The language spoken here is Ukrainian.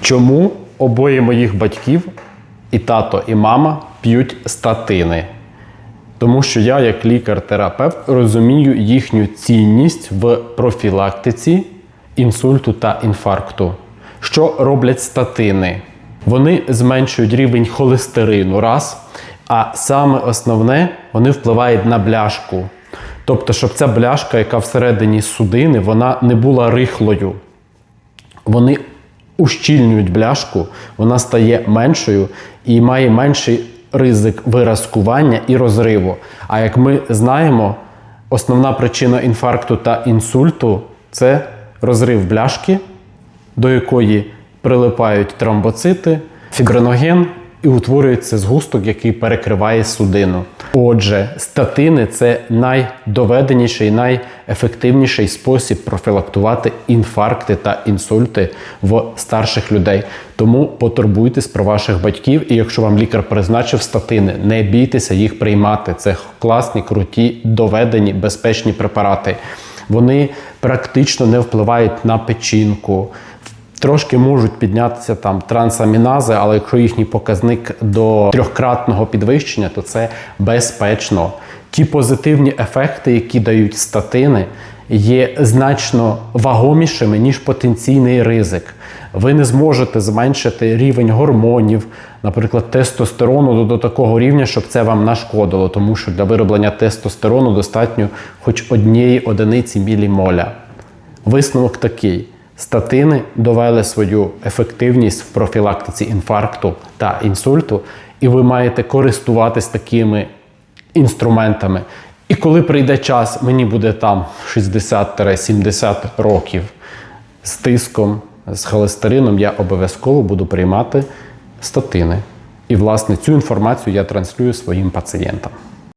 Чому обоє моїх батьків, і тато, і мама п'ють статини? Тому що я, як лікар-терапевт, розумію їхню цінність в профілактиці інсульту та інфаркту. Що роблять статини? Вони зменшують рівень холестерину раз, а саме основне, вони впливають на бляшку. Тобто, щоб ця бляшка, яка всередині судини, вона не була рихлою вони ущільнюють бляшку, вона стає меншою і має менший ризик виразкування і розриву. А як ми знаємо, основна причина інфаркту та інсульту це розрив бляшки, до якої прилипають тромбоцити, фібриноген і утворюється згусток, який перекриває судину. Отже, статини це найдоведеніший, найефективніший спосіб профілактувати інфаркти та інсульти в старших людей. Тому потурбуйтесь про ваших батьків, і якщо вам лікар призначив статини, не бійтеся їх приймати. Це класні, круті, доведені, безпечні препарати. Вони практично не впливають на печінку. Трошки можуть піднятися там трансамінази, але якщо їхній показник до трьохкратного підвищення, то це безпечно. Ті позитивні ефекти, які дають статини, є значно вагомішими, ніж потенційний ризик. Ви не зможете зменшити рівень гормонів, наприклад, тестостерону до, такого рівня, щоб це вам нашкодило, тому що для вироблення тестостерону достатньо хоч однієї одиниці мілімоля. Висновок такий: статини довели свою ефективність в профілактиці інфаркту та інсульту, і ви маєте користуватись такими інструментами. І коли прийде час, мені буде там 60-70 років з тиском, з холестерином, я обов'язково буду приймати статини. І, власне, цю інформацію я транслюю своїм пацієнтам.